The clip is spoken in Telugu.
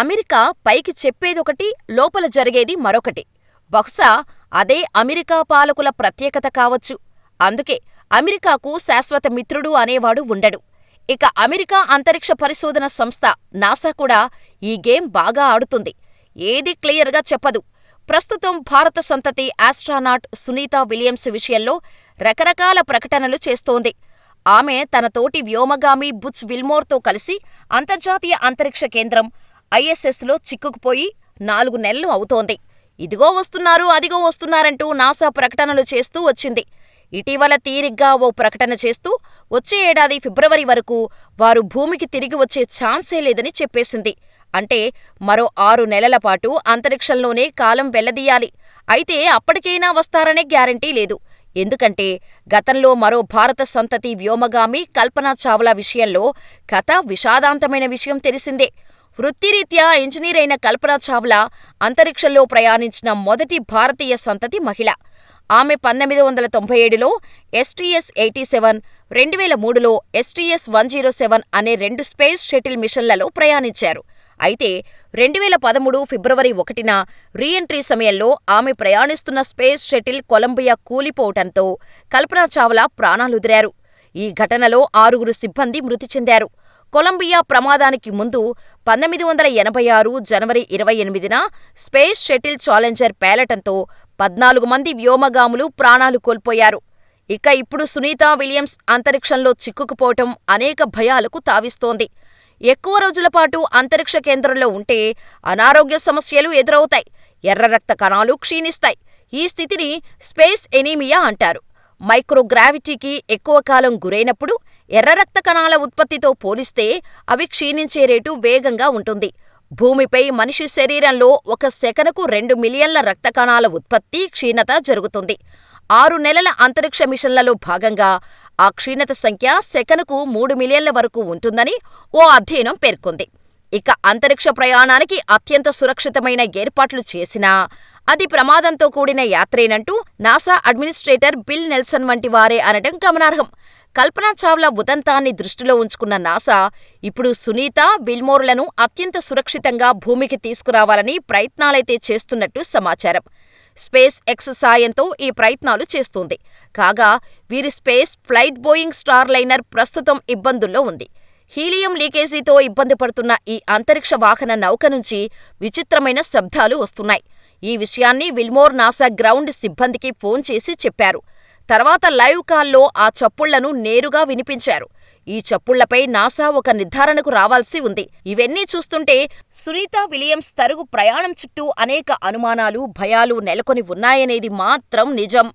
అమెరికా పైకి చెప్పేదొకటి, లోపల జరిగేది మరొకటి. బహుశా అదే అమెరికా పాలకుల ప్రత్యేకత కావచ్చు. అందుకే అమెరికాకు శాశ్వత మిత్రుడు అనేవాడు ఉండడు. ఇక అమెరికా అంతరిక్ష పరిశోధన సంస్థ నాసా కూడా ఈ గేమ్ బాగా ఆడుతుంది. ఏదీ క్లియర్గా చెప్పదు. ప్రస్తుతం భారత సంతతి ఆస్ట్రానాట్ సునీతా విలియమ్స్ విషయంలో రకరకాల ప్రకటనలు చేస్తోంది. ఆమె తన తోటి వ్యోమగామి బుచ్ విల్మోర్తో కలిసి అంతర్జాతీయ అంతరిక్ష కేంద్రం ఐఎస్ఎస్లో చిక్కుకుపోయి నాలుగు నెలలు అవుతోంది. ఇదిగో వస్తున్నారు, అదిగో వస్తున్నారంటూ నాసా ప్రకటనలు చేస్తూ వచ్చింది. ఇటీవల తీరిగ్గా ఓ ప్రకటన చేస్తూ వచ్చే ఏడాది ఫిబ్రవరి వరకు వారు భూమికి తిరిగి వచ్చే ఛాన్సే లేదని చెప్పేసింది. అంటే మరో ఆరు నెలల పాటు అంతరిక్షంలోనే కాలం వెళ్ళదీయాలి. అయితే అప్పటికైనా వస్తారనే గ్యారంటీ లేదు. ఎందుకంటే గతంలో మరో భారత సంతతి వ్యోమగామి కల్పనా చావ్లా విషయంలో కథ విషాదాంతమైన విషయం తెలిసిందే. వృత్తిరీత్యా ఇంజనీరైన కల్పనా చావ్లా అంతరిక్షంలో ప్రయాణించిన మొదటి భారతీయ సంతతి మహిళ. ఆమె పంతొమ్మిది వందల తొంభై ఏడులో ఎస్టీఎస్ ఎయిటీ సెవెన్, రెండువేల మూడులో ఎస్టీఎస్ వన్ జీరో సెవెన్ అనే రెండు స్పేస్ షటిల్ మిషన్లలో ప్రయాణించారు. అయితే రెండువేల పదమూడు ఫిబ్రవరి ఒకటిన రీ ఎంట్రీ సమయంలో ఆమె ప్రయాణిస్తున్న space shuttle Columbia కూలిపోవటంతో Kalpana Chawla ప్రాణాలుదిరారు ఈ ఘటనలో ఆరుగురు సిబ్బంది మృతి చెందారు. కొలంబియా ప్రమాదానికి ముందు పంతొమ్మిది వందల ఎనభై ఆరు జనవరి ఇరవై ఎనిమిదిన స్పేస్ షటిల్ ఛాలెంజర్ పేలటంతో పద్నాలుగు మంది వ్యోమగాములు ప్రాణాలు కోల్పోయారు. ఇక ఇప్పుడు సునీతా విలియమ్స్ అంతరిక్షంలో చిక్కుకుపోవటం అనేక భయాలకు తావిస్తోంది. ఎక్కువ రోజులపాటు అంతరిక్ష కేంద్రంలో ఉంటే అనారోగ్య సమస్యలు ఎదురవుతాయి. ఎర్ర రక్త కణాలు క్షీణిస్తాయి. ఈ స్థితిని స్పేస్ ఎనీమియా అంటారు. మైక్రోగ్రావిటీకి ఎక్కువ కాలం గురైనప్పుడు ఎర్ర రక్త కణాల ఉత్పత్తితో పోలిస్తే అవి క్షీణించే రేటు వేగంగా ఉంటుంది. భూమిపై మనిషి శరీరంలో ఒక సెకనుకు రెండు మిలియన్ల రక్త కణాల ఉత్పత్తి, క్షీణత జరుగుతుంది. ఆరు నెలల అంతరిక్ష మిషన్లలో భాగంగా ఆ క్షీణత సంఖ్య సెకనుకు మూడు మిలియన్ల వరకు ఉంటుందని ఓ అధ్యయనం పేర్కొంది. ఇక అంతరిక్ష ప్రయాణానికి అత్యంత సురక్షితమైన ఏర్పాట్లు చేసినా అది ప్రమాదంతో కూడిన యాత్రేనంటూ నాసా అడ్మినిస్ట్రేటర్ బిల్ నెల్సన్ వంటి వారే అనటం గమనార్హం. కల్పనా చావ్లా ఉదంతాన్ని దృష్టిలో ఉంచుకున్న నాసా ఇప్పుడు సునీత, విల్మోర్లను అత్యంత సురక్షితంగా భూమికి తీసుకురావాలని ప్రయత్నాలైతే చేస్తున్నట్టు సమాచారం. స్పేస్ ఎక్స్ సాయంతో ఈ ప్రయత్నాలు చేస్తోంది. కాగా వీరి space flight Boeing Starliner ప్రస్తుతం ఇబ్బందుల్లో ఉంది. హీలియం లీకేజీతో ఇబ్బంది పడుతున్న ఈ అంతరిక్ష వాహన నౌక నుంచి విచిత్రమైన శబ్దాలు వస్తున్నాయి. ఈ విషయాన్ని విల్మోర్ నాసా గ్రౌండ్ సిబ్బందికి ఫోన్ చేసి చెప్పారు. తర్వాత లైవ్ కాల్లో ఆ చప్పుళ్ళను నేరుగా వినిపించారు. ఈ చప్పుళ్ళపై నాసా ఒక నిర్ధారణకు రావాల్సి ఉంది. ఇవన్నీ చూస్తుంటే సునీతా విలియమ్స్ తరుగు ప్రయాణం చుట్టూ అనేక అనుమానాలు, భయాలు నెలకొని ఉన్నాయనేది మాత్రం నిజం.